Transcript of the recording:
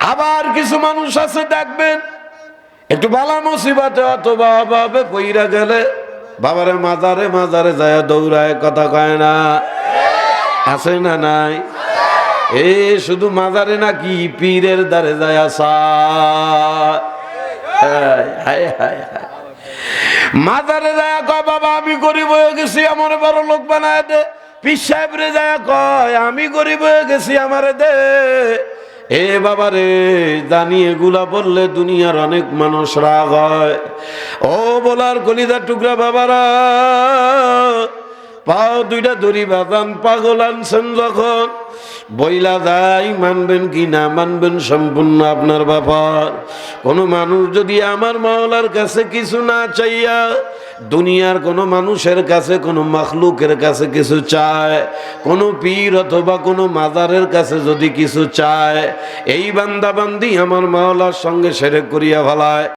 আবার কিছু মানুষ আছে দেখবেন একটু বালা মুসিবতে অথবা অভাবে পইরা গেলে বাবারে, মাজারে মাজারে যায়, দৌড়ায়, কথা কয় না। আছে না নাই? এ শুধু মাজারে নাকি পীরের দ্বারে যায় হায় হায় হায়। মাজারে যায় কয়, বাবা, আমি গরিব হয়ে গেছি, আমার বড় লোক বানায় দে। পীর সাহেবরে যায় কয়, আমি গরিব হয়ে গেছি, আমারে দে। এ বাবা রে জানি এগুলা বললে দুনিয়ার অনেক মানুষ রাগ হয়। ও বলার কলিদার টুকরা বাবারা পাও দুইটা দড়ি বাদান পাগল আনছেন যখন। বইলা যাই, মানবেন কি না, মানবেন সম্পূর্ণ আপনার ব্যাপার। কোনো মানুষ যদি আমার মাওলার কাছে কিছু না চাইয়া, দুনিয়ার কোনো মানুষের কাছে, কোনো মাখলুকের কাছে কিছু চায়, কোনো পীর অথবা কোনো মাজারের কাছে যদি কিছু চায়, এই বান্দাবান্দি আমার মাওলার সঙ্গে সেরে করিয়া ফেলায়।